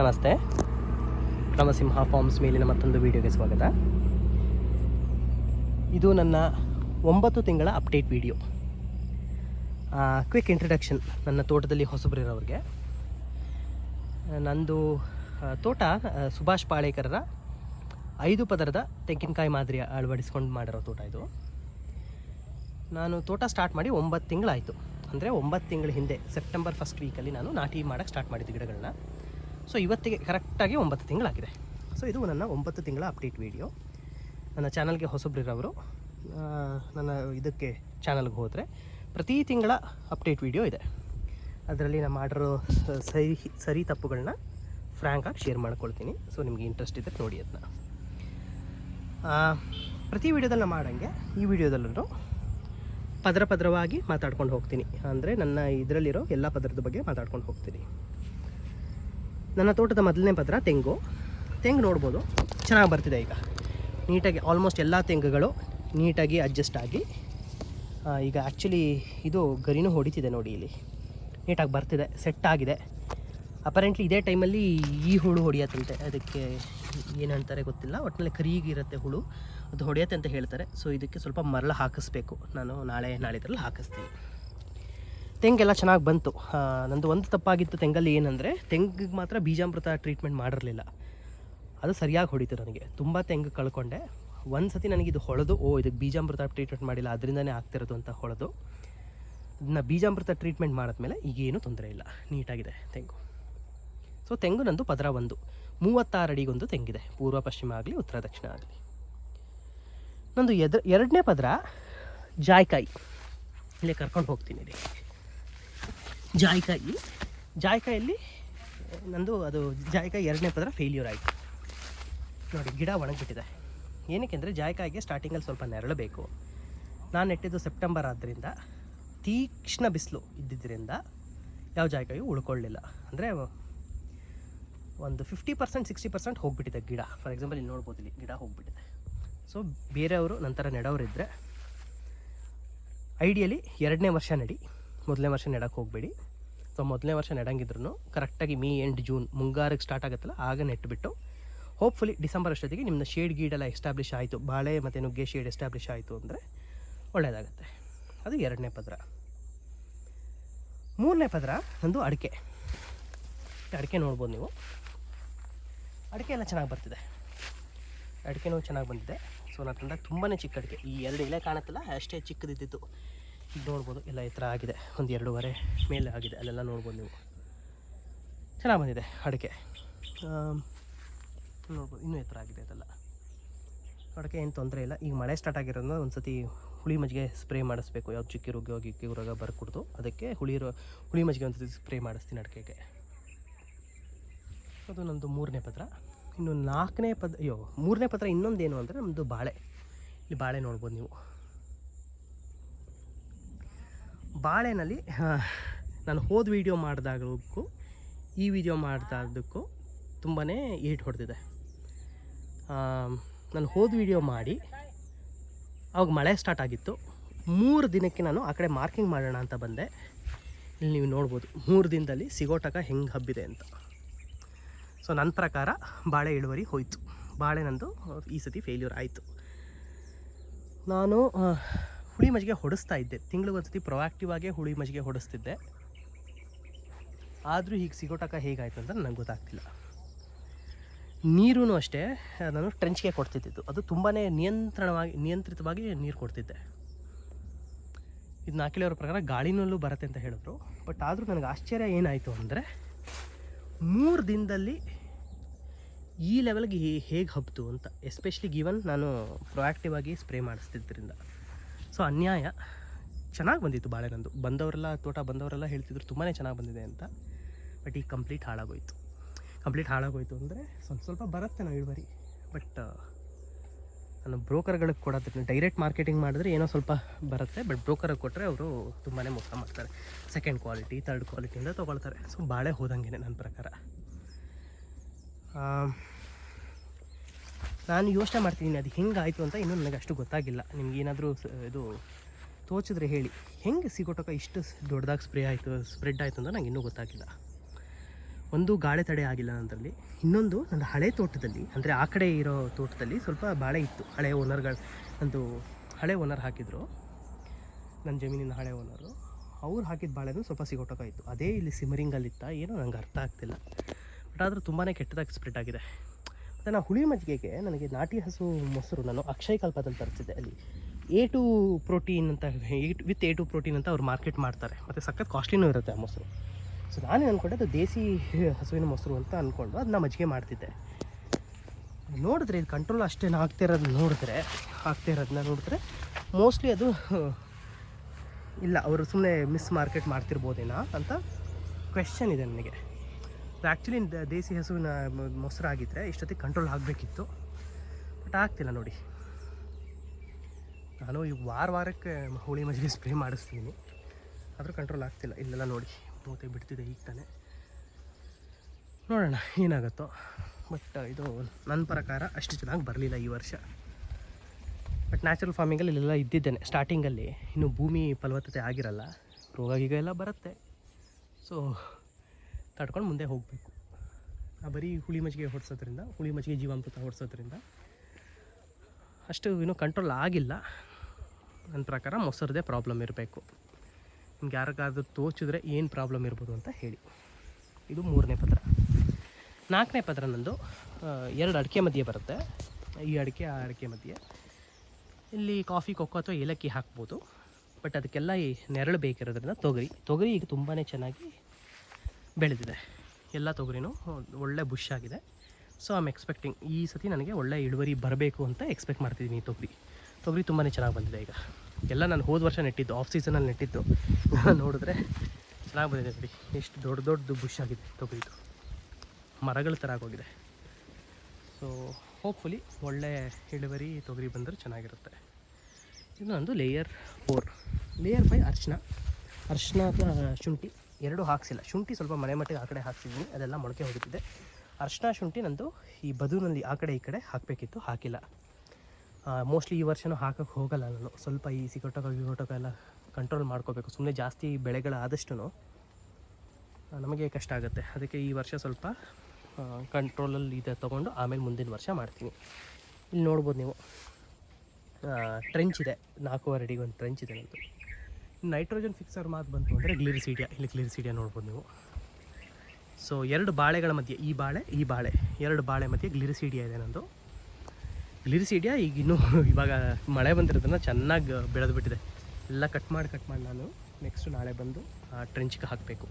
ನಮಸ್ತೆ. ನಮಸಿಂಹ ಫಾರ್ಮ್ಸ್ ಮೇಲಿನ ಮತ್ತೊಂದು ವಿಡಿಯೋಗೆ ಸ್ವಾಗತ. ಇದು ನನ್ನ ಒಂಬತ್ತು ತಿಂಗಳ ಅಪ್ಡೇಟ್ ವಿಡಿಯೋ. ಕ್ವಿಕ್ ಇಂಟ್ರಡಕ್ಷನ್ ನನ್ನ ತೋಟದಲ್ಲಿ ಹೊಸಬ್ರಿರೋರಿಗೆ. ನಂದು ತೋಟ ಸುಭಾಷ್ ಪಾಳೇಕರರ ಐದು ಪದರದ ತೆಂಗಿನಕಾಯಿ ಮಾದರಿ ಅಳವಡಿಸ್ಕೊಂಡು ಮಾಡಿರೋ ತೋಟ ಇದು. ನಾನು ತೋಟ ಸ್ಟಾರ್ಟ್ ಮಾಡಿ ಒಂಬತ್ತು ತಿಂಗಳಾಯಿತು. ಅಂದರೆ ಒಂಬತ್ತು ತಿಂಗಳ ಹಿಂದೆ ಸೆಪ್ಟೆಂಬರ್ ಫಸ್ಟ್ ವೀಕಲ್ಲಿ ನಾನು ನಾಟಿ ಮಾಡೋಕ್ಕೆ ಸ್ಟಾರ್ಟ್ ಮಾಡಿದ್ದು ಗಿಡಗಳನ್ನ ಸೊ ಇವತ್ತಿಗೆ ಕರೆಕ್ಟಾಗಿ ಒಂಬತ್ತು ತಿಂಗಳಾಗಿದೆ. ಸೊ ಇದು ನನ್ನ ಒಂಬತ್ತು ತಿಂಗಳ ಅಪ್ಡೇಟ್ ವೀಡಿಯೋ. ನನ್ನ ಚಾನಲ್ಗೆ ಹೊಸಬ್ರಿರೋರು ನನ್ನ ಇದಕ್ಕೆ ಚಾನಲ್ಗೆ ಹೋದರೆ ಪ್ರತಿ ತಿಂಗಳ ಅಪ್ಡೇಟ್ ವೀಡಿಯೋ ಇದೆ. ಅದರಲ್ಲಿ ನಾನು ಮಾಡಿರೋ ಸರಿ ಸರಿ ತಪ್ಪುಗಳನ್ನ ಫ್ರ್ಯಾಂಕಾಗಿ ಶೇರ್ ಮಾಡ್ಕೊಳ್ತೀನಿ. ಸೊ ನಿಮಗೆ ಇಂಟ್ರೆಸ್ಟ್ ಇದ್ದರೆ ನೋಡಿ ಅದನ್ನ ಪ್ರತಿ ವೀಡಿಯೋದಲ್ಲಿ ಮಾಡಂಗೆ, ಈ ವಿಡಿಯೋದಲ್ಲೂ ಪದರ ಪದರವಾಗಿ ಮಾತಾಡ್ಕೊಂಡು ಹೋಗ್ತೀನಿ. ಅಂದರೆ ನನ್ನ ಇದರಲ್ಲಿರೋ ಎಲ್ಲ ಪದರದ ಬಗ್ಗೆ ಮಾತಾಡ್ಕೊಂಡು ಹೋಗ್ತೀನಿ. ನನ್ನ ತೋಟದ ಮೊದಲನೇ ಪತ್ರ, ತೆಂಗು. ತೆಂಗು ನೋಡ್ಬೋದು. ಚೆನ್ನಾಗಿ ಬರ್ತಿದೆ ಈಗ. ನೀಟಾಗಿ ಆಲ್ಮೋಸ್ಟ್ ಎಲ್ಲ ತೆಂಗುಗಳು ನೀಟಾಗಿ ಅಡ್ಜಸ್ಟ್ ಆಗಿ ಈಗ ಆ್ಯಕ್ಚುಲಿ ಇದು ಗರಿನೂ ಹೊಡಿತಿದೆ ನೋಡಿ ಇಲ್ಲಿ. ನೀಟಾಗಿ ಬರ್ತಿದೆ ಸೆಟ್ ಆಗಿದೆ. ಅಪರೆಂಟ್ಲಿ ಇದೇ ಟೈಮಲ್ಲಿ ಈ ಹುಳು ಹೊಡಿಯತ್ತಂತೆ ಅದಕ್ಕೆ ಏನಂತಾರೆ ಗೊತ್ತಿಲ್ಲ ಒಟ್ಟಿನಲ್ಲಿ ಕರಿಗಿರುತ್ತೆ ಹುಳು, ಅದು ಹೊಡೆಯತ್ತೆ ಅಂತ ಹೇಳ್ತಾರೆ. ಸೊ ಇದಕ್ಕೆ ಸ್ವಲ್ಪ ಮರಳು ಹಾಕಿಸ್ಬೇಕು. ನಾನು ನಾಳೆ ನಾಳೆ ಇದರಲ್ಲಿ ಹಾಕಿಸ್ತೀನಿ. ತೆಂಗೆಲ್ಲ ಚೆನ್ನಾಗಿ ಬಂತು. ನಂದು ಒಂದು ತಪ್ಪಾಗಿತ್ತು ತೆಂಗಲ್ಲಿ ಏನಂದರೆ, ತೆಂಗಿಗೆ ಮಾತ್ರ ಬೀಜಾಮೃತ ಟ್ರೀಟ್ಮೆಂಟ್ ಮಾಡಿರಲಿಲ್ಲ. ಅದು ಸರಿಯಾಗಿ ಹೊಡಿತು ನನಗೆ. ತುಂಬ ತೆಂಗು ಕಳ್ಕೊಂಡೆ. ಒಂದು ಸತಿ ನನಗೆ ಇದು ಹೊಳೆದು, ಓ, ಇದಕ್ಕೆ ಬೀಜಾಮೃತ ಟ್ರೀಟ್ಮೆಂಟ್ ಮಾಡಿಲ್ಲ, ಅದರಿಂದನೇ ಆಗ್ತಿರೋದು ಅಂತ ಹೊಳೆದು. ಇದನ್ನ ಬೀಜಾಮೃತ ಟ್ರೀಟ್ಮೆಂಟ್ ಮಾಡಿದ್ಮೇಲೆ ಈಗೇನು ತೊಂದರೆ ಇಲ್ಲ. ನೀಟಾಗಿದೆ ತೆಂಗು. ಸೊ ತೆಂಗು ನಂದು ಪದರ ಒಂದು. ಮೂವತ್ತಾರು ಅಡಿಗೊಂದು ತೆಂಗಿದೆ. ಪೂರ್ವ, ಪಶ್ಚಿಮ ಆಗಲಿ, ಉತ್ತರ, ದಕ್ಷಿಣ ಆಗಲಿ. ನಂದು ಎದ್ರ, ಎರಡನೇ ಪದರ ಜಾಯ್ಕಾಯಿ. ಇಲ್ಲೇ ಕರ್ಕೊಂಡು ಹೋಗ್ತೀನಿ ರೀ ಜಾಯ್ಕಾಯಿ. ಜಾಯ್ಕಾಯಲ್ಲಿ ನಂದು ಅದು ಜಾಯ್ಕಾಯಿ ಎರಡನೇ ಪದರ ಫೇಲ್ಯೂರ್ ಆಯಿತು. ನೋಡಿ, ಗಿಡ ಒಣಗಿಬಿಟ್ಟಿದೆ. ಏನಕ್ಕೆ ಅಂದರೆ ಜಾಯ್ಕಾಯಿಗೆ ಸ್ಟಾರ್ಟಿಂಗಲ್ಲಿ ಸ್ವಲ್ಪ ನೆರಳು ಬೇಕು ನಾನು ನೆಟ್ಟಿದ್ದು ಸೆಪ್ಟೆಂಬರ್ ಆದ್ದರಿಂದ ತೀಕ್ಷ್ಣ ಬಿಸಿಲು ಇದ್ದಿದ್ದರಿಂದ ಯಾವ ಜಾಯ್ಕಾಯಿ ಉಳ್ಕೊಳ್ಳಿಲ್ಲ. ಅಂದರೆ ಒಂದು ಫಿಫ್ಟಿ ಪರ್ಸೆಂಟ್ ಸಿಕ್ಸ್ಟಿ ಪರ್ಸೆಂಟ್ ಹೋಗಿಬಿಟ್ಟಿದೆ ಗಿಡ. ಫಾರ್ ಎಕ್ಸಾಂಪಲ್ ಇಲ್ಲಿ ನೋಡ್ಬೋದು ಗಿಡ ಹೋಗಿಬಿಟ್ಟಿದೆ. ಸೊ ಬೇರೆಯವರು ನಂತರ ನೆಡೋರಿದ್ದರೆ ಐಡಿಯಲಿ ಎರಡನೇ ವರ್ಷ ನಡಿ. ಮೊದಲನೇ ವರ್ಷ ನೆಡಕ್ಕೆ ಹೋಗಬೇಡಿ. ಸೊ ಮೊದಲನೇ ವರ್ಷ ನೆಡಂಗಿದ್ರು ಕರೆಕ್ಟಾಗಿ ಮೇ ಎಂಡ್ ಜೂನ್ ಮುಂಗಾರಿಗೆ ಸ್ಟಾರ್ಟ್ ಆಗುತ್ತಲ್ಲ, ಆಗ ನೆಟ್ಬಿಟ್ಟು ಹೋಪ್ಫುಲಿ ಡಿಸೆಂಬರ್ ಅಷ್ಟೊತ್ತಿಗೆ ನಿಮ್ಮನ್ನ ಶೇಡ್ ಗೀಡೆಲ್ಲ ಎಸ್ಟಾಬ್ಲಿಷ್ ಆಯಿತು. ಬಾಳೆ ಮತ್ತು ನುಗ್ಗೆ ಶೇಡ್ ಎಸ್ಟಾಬ್ಲಿಷ್ ಆಯಿತು ಅಂದರೆ ಒಳ್ಳೆಯದಾಗುತ್ತೆ ಅದು ಎರಡನೇ ಪದರ. ಮೂರನೇ ಪದರ ಒಂದು ಅಡಿಕೆ. ಅಡಿಕೆ ನೋಡ್ಬೋದು ನೀವು. ಅಡಿಕೆ ಎಲ್ಲ ಚೆನ್ನಾಗಿ ಬರ್ತಿದೆ. ಅಡಿಕೆನೂ ಚೆನ್ನಾಗಿ ಬಂದಿದೆ. ಸೊ ನಾನು ತಂದಾಗ ತುಂಬಾ ಚಿಕ್ಕ ಅಡಿಕೆ. ಈ ಎರಡು ಇಲೆ ಕಾಣುತ್ತಲ್ಲ, ಅಷ್ಟೇ ಚಿಕ್ಕದಿದ್ದಿತ್ತು ನೋಡ್ಬೋದು. ಎಲ್ಲ ಎತ್ತರ ಆಗಿದೆ. ಒಂದು ಎರಡೂವರೆ ಮೇಲೆ ಆಗಿದೆ. ಅಲ್ಲೆಲ್ಲ ನೋಡ್ಬೋದು ನೀವು. ಚೆನ್ನಾಗಿ ಬಂದಿದೆ ಅಡಿಕೆ. ನೋಡ್ಬೋದು. ಇನ್ನೂ ಎತ್ತರ ಆಗಿದೆ ಅದೆಲ್ಲ. ಅಡಿಕೆ ಏನು ತೊಂದರೆ ಇಲ್ಲ. ಈಗ ಮಳೆ ಸ್ಟಾರ್ಟ್ ಆಗಿರೋದ್ರಿಂದ ಒಂದು ಸತಿ ಹುಳಿ ಮಜ್ಜಿಗೆ ಸ್ಪ್ರೇ ಮಾಡಿಸ್ಬೇಕು. ಯಾವ್ದು ಚಿಕ್ಕಿ ರೋಗ ಗಿಕ್ಕಿ ರೋಗ ಬರ್ಕೊಡ್ದು. ಅದಕ್ಕೆ ಹುಳಿ ರೋ ಹುಳಿ ಮಜ್ಜಿಗೆ ಒಂದು ಸತಿ ಸ್ಪ್ರೇ ಮಾಡಿಸ್ತೀನಿ ಅಡಿಕೆಗೆ. ಅದು ನಮ್ಮದು ಮೂರನೇ ಪತ್ರ. ಇನ್ನು ನಾಲ್ಕನೇ ಪದ ಅಯ್ಯೋ, ಮೂರನೇ ಪತ್ರ ಇನ್ನೊಂದೇನು ಅಂದರೆ ನಮ್ಮದು ಬಾಳೆ. ಇಲ್ಲಿ ಬಾಳೆ ನೋಡ್ಬೋದು ನೀವು. ಬಾಳೆನಲ್ಲಿ ನಾನು ಹೋದ ವೀಡಿಯೋ ಮಾಡಿದಾಗಕ್ಕೂ ಈ ವಿಡಿಯೋ ಮಾಡಿದಾಗಕ್ಕೂ ತುಂಬಾ ಏಟ್ ಹೊಡೆದಿದೆ. ನಾನು ಹೋದ ವೀಡಿಯೋ ಮಾಡಿ, ಅವಾಗ ಮಳೆ ಸ್ಟಾರ್ಟ್ ಆಗಿತ್ತು. ಮೂರು ದಿನಕ್ಕೆ ನಾನು ಆ ಕಡೆ ಮಾರ್ಕಿಂಗ್ ಮಾಡೋಣ ಅಂತ ಬಂದೆ. ಇಲ್ಲಿ ನೀವು ನೋಡ್ಬೋದು, ಮೂರು ದಿನದಲ್ಲಿ ಸಿಗೋಟಕ ಹೆಂಗೆ ಹಬ್ಬಿದೆ ಅಂತ. ಸೊ ನನ್ನ ಪ್ರಕಾರ ಬಾಳೆ ಇಳುವರಿ ಹೋಯಿತು. ಬಾಳೆ ನಂದು ಈ ಸತಿ ಫೇಲ್ಯೂರ್ ಆಯಿತು. ನಾನು ಹುಳಿ ಮಜ್ಜಿಗೆ ಹೊಡಿಸ್ತಾ ಇದ್ದೆ. ತಿಂಗಳಿಗೊಂದ್ಸತಿ ಪ್ರೊಆಕ್ಟಿವ್ ಆಗೇ ಹುಳಿ ಮಜ್ಜಿಗೆ ಹೊಡಿಸ್ತಿದ್ದೆ. ಆದರೂ ಹೀಗೆ ಸಿಗೋಟಕ ಹೇಗಾಯಿತು ಅಂತ ನನಗೆ ಗೊತ್ತಾಗ್ತಿಲ್ಲ. ನೀರೂ ಅಷ್ಟೇ, ನಾನು ಟ್ರೆಂಚ್ಗೆ ಕೊಡ್ತಿದ್ದಿದ್ದು. ಅದು ತುಂಬಾ ನಿಯಂತ್ರಣವಾಗಿ, ನಿಯಂತ್ರಿತವಾಗಿ ನೀರು ಕೊಡ್ತಿದ್ದೆ. ಇದು ನಾಲ್ಕಿಳವ್ರ ಪ್ರಕಾರ ಗಾಳಿನಲ್ಲೂ ಬರುತ್ತೆ ಅಂತ ಹೇಳಿದ್ರು. ಬಟ್ ಆದರೂ ನನಗೆ ಆಶ್ಚರ್ಯ ಏನಾಯಿತು ಅಂದರೆ, ಮೂರು ದಿನದಲ್ಲಿ ಈ ಲೆವೆಲ್ಗೆ ಹೇಗೆ ಹಬ್ತು ಅಂತ ಎಸ್ಪೆಷಲಿ ಗಿವನ್ ನಾನು ಪ್ರೊಆಕ್ಟಿವ್ ಆಗಿ ಸ್ಪ್ರೇ ಮಾಡಿಸ್ತಿದ್ದರಿಂದ ಸೊ ಅನ್ಯಾಯ. ಚೆನ್ನಾಗಿ ಬಂದಿತ್ತು ಬಾಳೆ ನಂದು. ಬಂದವರೆಲ್ಲ, ತೋಟ ಬಂದವರೆಲ್ಲ ಹೇಳ್ತಿದ್ರು ತುಂಬಾ ಚೆನ್ನಾಗಿ ಬಂದಿದೆ ಅಂತ. ಬಟ್ ಈಗ ಕಂಪ್ಲೀಟ್ ಹಾಳಾಗೋಯ್ತು. ಕಂಪ್ಲೀಟ್ ಹಾಳಾಗೋಯ್ತು ಅಂದರೆ ಸ್ವಲ್ಪ ಸ್ವಲ್ಪ ಬರುತ್ತೆ ನಾವು ಇಳುವರಿ. ಬಟ್ ನಾನು ಬ್ರೋಕರ್ಗಳಿಗೆ ಕೊಡೋದಕ್ಕೆ ಡೈರೆಕ್ಟ್ ಮಾರ್ಕೆಟಿಂಗ್ ಮಾಡಿದ್ರೆ ಏನೋ ಸ್ವಲ್ಪ ಬರುತ್ತೆ. ಬಟ್ ಬ್ರೋಕರ್ಗೆ ಕೊಟ್ಟರೆ ಅವರು ತುಂಬಾ ಮೋಸ ಮಾಡ್ತಾರೆ. ಸೆಕೆಂಡ್ ಕ್ವಾಲಿಟಿ ತರ್ಡ್ ಕ್ವಾಲಿಟಿಯಿಂದ ತೊಗೊಳ್ತಾರೆ. ಸೊ ಬಾಳೆ ಹೋದಂಗೆ ನನ್ನ ಪ್ರಕಾರ. ನಾನು ಯೋಚನೆ ಮಾಡ್ತಿದ್ದೀನಿ, ಅದು ಹೆಂಗಾಯಿತು ಅಂತ ಇನ್ನೂ ನನಗೆ ಅಷ್ಟು ಗೊತ್ತಾಗಿಲ್ಲ. ನಿಮ್ಗೆ ಏನಾದರೂ ಇದು ತೋಚಿದ್ರೆ ಹೇಳಿ. ಹೆಂಗೆ ಸಿಗೋಟಕ ಇಷ್ಟು ದೊಡ್ಡದಾಗಿ ಸ್ಪ್ರೇ ಆಯಿತು, ಸ್ಪ್ರೆಡ್ ಆಯಿತು ಅಂತ ನಂಗೆ ಇನ್ನೂ ಗೊತ್ತಾಗಿಲ್ಲ. ಒಂದು ಗಾಳಿ ತಡೆ ಆಗಿಲ್ಲ ಅದರಲ್ಲಿ ಇನ್ನೊಂದು ನನ್ನ ಹಳೆ ತೋಟದಲ್ಲಿ, ಅಂದರೆ ಆ ಕಡೆ ಇರೋ ತೋಟದಲ್ಲಿ ಸ್ವಲ್ಪ ಬಾಳೆ ಇತ್ತು. ಹಳೆ ಓನರ್ಗಳು, ನಂದು ಹಳೆ ಓನರ್ ಹಾಕಿದ್ರು. ನನ್ನ ಜಮೀನಿನ ಹಳೆ ಓನರು. ಅವ್ರು ಹಾಕಿದ ಬಾಳೆನೂ ಸ್ವಲ್ಪ ಸಿಗೋಟೋಕಾಯಿತು ಅದೇ ಇಲ್ಲಿ ಸಿಮರಿಂಗಲ್ಲಿತ್ತ, ಏನೋ ನಂಗೆ ಅರ್ಥ ಆಗ್ತಿಲ್ಲ. ಬಟ್ ಆದರೂ ತುಂಬಾ ಕೆಟ್ಟದಾಗಿ ಸ್ಪ್ರೆಡ್ ಆಗಿದೆ. ಮತ್ತು ನಾನು ಹುಳಿ ಮಜ್ಜಿಗೆಗೆ ನನಗೆ ನಾಟಿ ಹಸು ಮೊಸರು ನಾನು ಅಕ್ಷಯ ಕಲ್ಪದಲ್ಲಿ ತರಿಸಿದ್ದೆ. ಅಲ್ಲಿ ಎ ಟು ಪ್ರೋಟೀನ್ ಅಂತ ವಿತ್ ಎ ಟು ಪ್ರೋಟೀನ್ ಅಂತ ಅವ್ರು ಮಾರ್ಕೆಟ್ ಮಾಡ್ತಾರೆ. ಮತ್ತು ಸಖತ್ ಕಾಸ್ಟ್ಲಿನೂ ಇರುತ್ತೆ ಆ ಮೊಸರು. ಸೊ ನಾನೇ ಅಂದ್ಕೊಂಡೆ ಅದು ದೇಸಿ ಹಸುವಿನ ಮೊಸರು ಅಂತ ಅಂದ್ಕೊಂಡು ಅದನ್ನ ಮಜ್ಜಿಗೆ ಮಾಡ್ತಿದ್ದೆ. ನೋಡಿದ್ರೆ ಇದು ಕಂಟ್ರೋಲ್ ಅಷ್ಟೇನು ಆಗ್ತಾ ಇರೋದು ನೋಡಿದ್ರೆ ಆಗ್ತಾ ಇರೋದನ್ನ ನೋಡಿದ್ರೆ ಮೋಸ್ಟ್ಲಿ ಅದು ಇಲ್ಲ, ಅವರು ಸುಮ್ಮನೆ ಮಿಸ್ ಮಾರ್ಕೆಟ್ ಮಾಡ್ತಿರ್ಬೋದೇನಾ ಅಂತ ಕ್ವೆಶನ್ ಇದೆ ನನಗೆ. ಆ್ಯಕ್ಚುಲಿ ದೇಸಿ ಹಸುವಿನ ಮೊಸರು ಮೊಸರಾಗಿದ್ದರೆ ಇಷ್ಟೊತ್ತಿಗೆ ಕಂಟ್ರೋಲ್ ಆಗಬೇಕಿತ್ತು. ಬಟ್ ಆಗ್ತಿಲ್ಲ ನೋಡಿ. ನಾನು ಈ ವಾರ ವಾರಕ್ಕೆ ಹೋಳಿ ಮಜ್ಜಿಗೆ ಸ್ಪ್ರೇ ಮಾಡಿಸ್ತೀನಿ. ಆದರೂ ಕಂಟ್ರೋಲ್ ಆಗ್ತಿಲ್ಲ. ಇಲ್ಲೆಲ್ಲ ನೋಡಿ, ಮೂತೆ ಬಿಡ್ತಿದೆ ಈಗ ತಾನೆ. ನೋಡೋಣ, ಏನಾಗುತ್ತೋ. ಬಟ್ ಇದು ನನ್ನ ಪ್ರಕಾರ ಅಷ್ಟು ಚೆನ್ನಾಗಿ ಬರಲಿಲ್ಲ ಈ ವರ್ಷ. ಬಟ್ ನ್ಯಾಚುರಲ್ ಫಾರ್ಮಿಂಗಲ್ಲಿ ಇಲ್ಲೆಲ್ಲ ಇದ್ದಿದ್ದೇನೆ. ಸ್ಟಾರ್ಟಿಂಗಲ್ಲಿ ಇನ್ನು ಭೂಮಿ ಫಲವತ್ತತೆ ಆಗಿರಲ್ಲ. ರೋಗ ಗೀಗ ಎಲ್ಲ ಬರುತ್ತೆ. ಸೊ ತಡ್ಕೊಂಡು ಮುಂದೆ ಹೋಗಬೇಕು. ಬರೀ ಹುಳಿ ಮಜ್ಜಿಗೆ ಹೊಡ್ಸೋದ್ರಿಂದ, ಹುಳಿ ಮಜ್ಜಿಗೆ ಜೀವಾಮೃತ ಹೊಡ್ಸೋದ್ರಿಂದ ಅಷ್ಟು ಇನ್ನೂ ಕಂಟ್ರೋಲ್ ಆಗಿಲ್ಲ. ನನ್ನ ಪ್ರಕಾರ ಮೊಸರದೇ ಪ್ರಾಬ್ಲಮ್ ಇರಬೇಕು. ನಿಮ್ಗೆ ಯಾರಿಗಾದ್ರೂ ತೋಚಿದ್ರೆ ಏನು ಪ್ರಾಬ್ಲಮ್ ಇರ್ಬೋದು ಅಂತ ಹೇಳಿ. ಇದು ಮೂರನೇ ಪತ್ರ. ನಾಲ್ಕನೇ ಪತ್ರ ನಂದು ಎರಡು ಅಡಿಕೆ ಮಧ್ಯೆ ಬರುತ್ತೆ. ಈ ಅಡಿಕೆ, ಆ ಅಡಿಕೆ ಮಧ್ಯೆ. ಇಲ್ಲಿ ಕಾಫಿ ಕೊಕ್ಕೋ ಅಥವಾ ಏಲಕ್ಕಿ ಹಾಕ್ಬೋದು. ಬಟ್ ಅದಕ್ಕೆಲ್ಲ ನೆರಳು ಬೇಕಿರೋದ್ರಿಂದ ತೊಗರಿ. ತೊಗರಿ ಈಗ ತುಂಬಾ ಚೆನ್ನಾಗಿ ಬೆಳೆದಿದೆ. ಎಲ್ಲ ತೊಗರಿನೂ ಒಳ್ಳೆ ಬುಷ್ ಆಗಿದೆ. ಸೊ ಐಮ್ ಎಕ್ಸ್ಪೆಕ್ಟಿಂಗ್ ಈ ಸತಿ ನನಗೆ ಒಳ್ಳೆ ಇಳುವರಿ ಬರಬೇಕು ಅಂತ ಎಕ್ಸ್ಪೆಕ್ಟ್ ಮಾಡ್ತಿದ್ದೀನಿ ಈ ತೊಗರಿ. ತೊಗರಿ ತುಂಬಾ ಚೆನ್ನಾಗಿ ಬಂದಿದೆ ಈಗ. ಎಲ್ಲ ನಾನು ಹೋದ ವರ್ಷ ನೆಟ್ಟಿದ್ದು ಆಫ್ ಸೀಸನಲ್ಲಿ ನೆಟ್ಟಿದ್ದು ನೋಡಿದ್ರೆ ಚೆನ್ನಾಗಿ ಬಂದಿದೆ ನೋಡಿ ಎಷ್ಟು ದೊಡ್ಡ ದೊಡ್ಡದು ಬುಷ್ ಆಗಿದೆ ತೊಗರಿದು. ಮರಗಳ ಥರ ಆಗೋಗಿದೆ. ಸೊ ಹೋಪ್ಫುಲಿ ಒಳ್ಳೆ ಇಳುವರಿ ತೊಗರಿ ಬಂದರೆ ಚೆನ್ನಾಗಿರುತ್ತೆ. ಇನ್ನೊಂದು ನಂದು ಲೇಯರ್ ಫೋರ್ ಲೇಯರ್ ಫೈ ಅರ್ಶಿನ ಅರ್ಶಿನ ಅಥವಾ ಶುಂಠಿ. ಎರಡೂ ಹಾಕ್ಸಿಲ್ಲ. ಶುಂಠಿ ಸ್ವಲ್ಪ ಮನೆ ಮಟ್ಟಿಗೆ ಆ ಕಡೆ ಹಾಕ್ಸಿದ್ದೀನಿ ಅದೆಲ್ಲ ಮೊಳಕೆ ಹೋಗುತ್ತಿದೆ ಅರ್ಶಿನ ಶುಂಠಿ ನಂದು ಈ ಬದುನಲ್ಲಿ ಆ ಕಡೆ ಈ ಕಡೆ ಹಾಕಬೇಕಿತ್ತು, ಹಾಕಿಲ್ಲ. ಮೋಸ್ಟ್ಲಿ ಈ ವರ್ಷನೂ ಹಾಕೋಕ್ಕೆ ಹೋಗಲ್ಲ ನಾನು. ಸ್ವಲ್ಪ ಈ ಸಿಗೋಟಕ ವಿಗೋಟಕ ಎಲ್ಲ ಕಂಟ್ರೋಲ್ ಮಾಡ್ಕೋಬೇಕು. ಸುಮ್ಮನೆ ಜಾಸ್ತಿ ಬೆಳೆಗಳಾದಷ್ಟು ನಮಗೆ ಕಷ್ಟ ಆಗುತ್ತೆ. ಅದಕ್ಕೆ ಈ ವರ್ಷ ಸ್ವಲ್ಪ ಕಂಟ್ರೋಲಲ್ಲಿ ಇದೆ ತೊಗೊಂಡು ಆಮೇಲೆ ಮುಂದಿನ ವರ್ಷ ಮಾಡ್ತೀನಿ. ಇಲ್ಲಿ ನೋಡ್ಬೋದು ನೀವು. ಟ್ರೆಂಚ್ ಇದೆ. ನಾಲ್ಕೂವರೆ ಅಡಿಗೆ ಒಂದು ಟ್ರೆಂಚ್ ಇದೆ ನಂದು. ನೈಟ್ರೋಜನ್ ಫಿಕ್ಸರ್ ಮಾತು ಬಂತು ಅಂದರೆ ಗ್ಲಿರಿಸಿಡಿಯಾ. ಇಲ್ಲಿ ಗ್ಲಿರಿಸಿಡಿಯಾ ನೋಡ್ಬೋದು ನೀವು. ಸೊ ಎರಡು ಬಾಳೆಗಳ ಮಧ್ಯೆ, ಈ ಬಾಳೆ ಈ ಬಾಳೆ. ಎರಡು ಬಾಳೆ ಮಧ್ಯೆ ಗ್ಲಿರಿಸಿಡಿಯಾ ಇದೆ ನಂದು. ಗ್ಲಿರಿಸಿಡಿಯಾ ಈಗ ಇನ್ನೂ ಇವಾಗ ಮಳೆ ಬಂದಿರೋದನ್ನ ಚೆನ್ನಾಗಿ ಬೆಳೆದು ಬಿಟ್ಟಿದೆ. ಎಲ್ಲ ಕಟ್ ಮಾಡಿ ಕಟ್ ಮಾಡಿ ನಾನು. ನೆಕ್ಸ್ಟ್ ನಾಳೆ ಬಂದು ಆ ಟ್ರೆಂಚ್ಗೆ ಹಾಕಬೇಕು.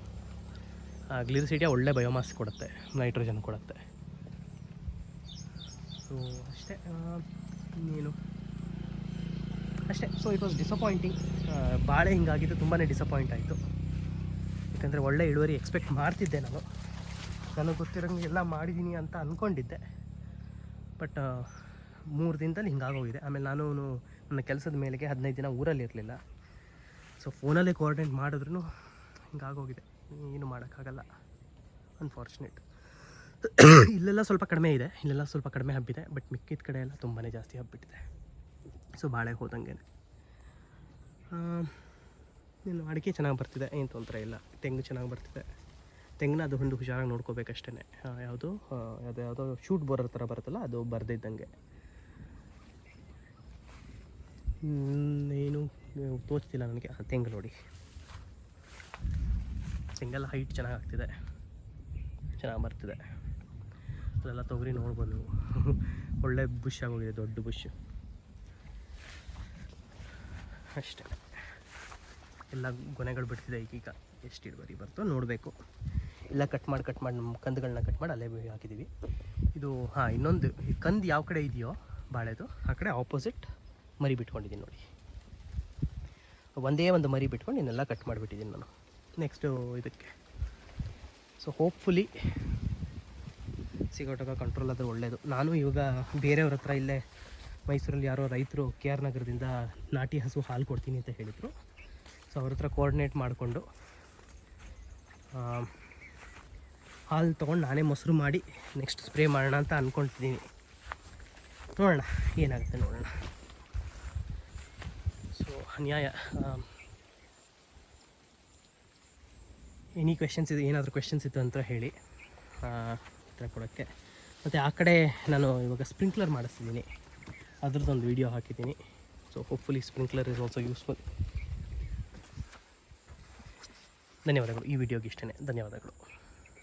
ಗ್ಲಿರಿಸಿಡಿಯಾ ಒಳ್ಳೆ ಬಯೋಮಾಸ್ ಕೊಡುತ್ತೆ ನೈಟ್ರೋಜನ್ ಕೊಡುತ್ತೆ. ಸೊ ಅಷ್ಟೇ. ಇನ್ನೇನು ಅಷ್ಟೇ. ಸೊ ಇಟ್ ವಾಸ್ ಡಿಸಪಾಯಿಂಟಿಂಗ್ ಬಾಳೆ ಹಿಂಗಾಗಿದ್ದು ತುಂಬಾ ಡಿಸಪಾಯಿಂಟ್ ಆಯಿತು. ಯಾಕಂದರೆ ಒಳ್ಳೆ ಇಳುವರಿ ಎಕ್ಸ್ಪೆಕ್ಟ್ ಮಾಡ್ತಿದ್ದೆ ನಾನು. ನನಗೆ ಗೊತ್ತಿರೋಂಗೆ ಎಲ್ಲ ಮಾಡಿದ್ದೀನಿ ಅಂತ ಅಂದ್ಕೊಂಡಿದ್ದೆ ಬಟ್ ಮೂರು ದಿನದಲ್ಲಿ ಹಿಂಗಾಗೋಗಿದೆ. ಆಮೇಲೆ ನಾನು ನನ್ನ ಕೆಲಸದ ಮೇಲೆಗೆ ಹದಿನೈದು ದಿನ ಊರಲ್ಲಿ ಇರಲಿಲ್ಲ. ಸೊ ಫೋನಲ್ಲೇ ಕೋಆರ್ಡಿನೇಟ್ ಮಾಡಿದ್ರೂ ಹಿಂಗಾಗೋಗಿದೆ. ಏನು ಮಾಡೋಕ್ಕಾಗಲ್ಲ. ಅನ್ಫಾರ್ಚುನೇಟ್ ಇಲ್ಲೆಲ್ಲ ಸ್ವಲ್ಪ ಕಡಿಮೆ ಇದೆ. ಇಲ್ಲೆಲ್ಲ ಸ್ವಲ್ಪ ಕಡಿಮೆ ಹಬ್ಬಿದೆ. ಬಟ್ ಮಿಕ್ಕಿದ ಕಡೆ ಎಲ್ಲ ತುಂಬಾ ಜಾಸ್ತಿ ಹಬ್ಬಿಟ್ಟಿದೆ. ಸೊ ಬಾಳೆ ಹೋದಂಗೆ. ಇನ್ನು ಅಡಿಕೆ ಚೆನ್ನಾಗಿ ಬರ್ತಿದೆ. ಏನು ತೊಂದರೆ ಇಲ್ಲ. ತೆಂಗು ಚೆನ್ನಾಗಿ ಬರ್ತಿದೆ. ತೆಂಗಿನ ಅದು ಒಂದು ಹುಷಾರಾಗಿ ನೋಡ್ಕೋಬೇಕಷ್ಟೇ ಯಾವುದು? ಅದು ಯಾವುದೋ ಶೂಟ್ ಬೋರರ್ ಥರ ಬರುತ್ತಲ್ಲ ಅದು ಬರೆದಿದ್ದಂಗೆ. ಏನು ತೋಚ್ತಿಲ್ಲ ನನಗೆ. ಆ, ತೆಂಗು ನೋಡಿ. ತೆಂಗೆಲ್ಲ ಹೈಟ್ ಚೆನ್ನಾಗಿ ಆಗ್ತಿದೆ. ಚೆನ್ನಾಗಿ ಬರ್ತಿದೆ. ಅದೆಲ್ಲ ತೊಗರಿ ನೋಡ್ಬೋದು ಒಳ್ಳೆ ಬುಷ್ ಆಗೋಗಿದೆ ದೊಡ್ಡ ಬುಷ್. ಅಷ್ಟೇ. ಎಲ್ಲ ಗೊನೆಗಳು ಬಿಡ್ತಿದೆ ಈಗೀಗ. ಎಷ್ಟು ಇಳುವರಿ ಬರ್ತೋ ನೋಡಬೇಕು. ಎಲ್ಲ ಕಟ್ ಮಾಡಿ ಕಟ್ ಮಾಡಿ, ನಮ್ಮ ಕಂದುಗಳನ್ನ ಕಟ್ ಮಾಡಿ ಅಲ್ಲೇ ಹಾಕಿದ್ದೀವಿ ಇದು, ಹಾಂ, ಇನ್ನೊಂದು ಕಂದು ಯಾವ ಕಡೆ ಇದೆಯೋ ಬಾಳೆದು, ಆ ಕಡೆ ಆಪೋಸಿಟ್ ಮರಿ ಬಿಟ್ಕೊಂಡಿದ್ದೀನಿ ನೋಡಿ. ಒಂದೇ ಒಂದು ಮರಿ ಬಿಟ್ಕೊಂಡು ಇನ್ನೆಲ್ಲ ಕಟ್ ಮಾಡಿಬಿಟ್ಟಿದ್ದೀನಿ ನಾನು. ನೆಕ್ಸ್ಟು ಇದಕ್ಕೆ. ಸೊ ಹೋಪ್ಫುಲಿ ಸಿಗೋಟಗ ಕಂಟ್ರೋಲ್ ಆದರೆ ಒಳ್ಳೆಯದು ನಾನು ಇವಾಗ ಬೇರೆಯವ್ರ ಹತ್ರ ಇಲ್ಲೇ ಮೈಸೂರಲ್ಲಿ ಯಾರೋ ರೈತರು ಕೆ ಆರ್ ನಗರದಿಂದ ನಾಟಿ ಹಸು ಹಾಲು ಕೊಡ್ತೀನಿ ಅಂತ ಹೇಳಿದರು. ಸೊ ಅವ್ರ ಹತ್ರ ಕೋಆರ್ಡಿನೇಟ್ ಮಾಡಿಕೊಂಡು ಹಾಲು ತೊಗೊಂಡು ನಾನೇ ಮೊಸರು ಮಾಡಿ ನೆಕ್ಸ್ಟ್ ಸ್ಪ್ರೇ ಮಾಡೋಣ ಅಂತ ಅಂದ್ಕೊಳ್ತಿದ್ದೀನಿ ನೋಡೋಣ, ಏನಾಗುತ್ತೆ ನೋಡೋಣ. ಸೊ ಅನ್ಯಾಯ ಎನಿ ಕ್ವೆಶನ್ಸ್ ಇದು, ಏನಾದರೂ ಕ್ವೆಶನ್ಸ್ ಇತ್ತು ಅಂತ ಹೇಳಿ ಉತ್ತರ ಕೊಡೋಕ್ಕೆ. ಮತ್ತು ಆ ಕಡೆ ನಾನು ಇವಾಗ ಸ್ಪ್ರಿಂಕ್ಲರ್ ಮಾಡಿಸ್ತಿದ್ದೀನಿ. ಅದ್ರದ್ದೊಂದು ವಿಡಿಯೋ ಹಾಕಿದ್ದೀನಿ. So hopefully sprinkler is also useful ಧನ್ಯವಾದಗಳು. ಈ ವಿಡಿಯೋಗೆ ಇಷ್ಟೇ ಧನ್ಯವಾದಗಳು.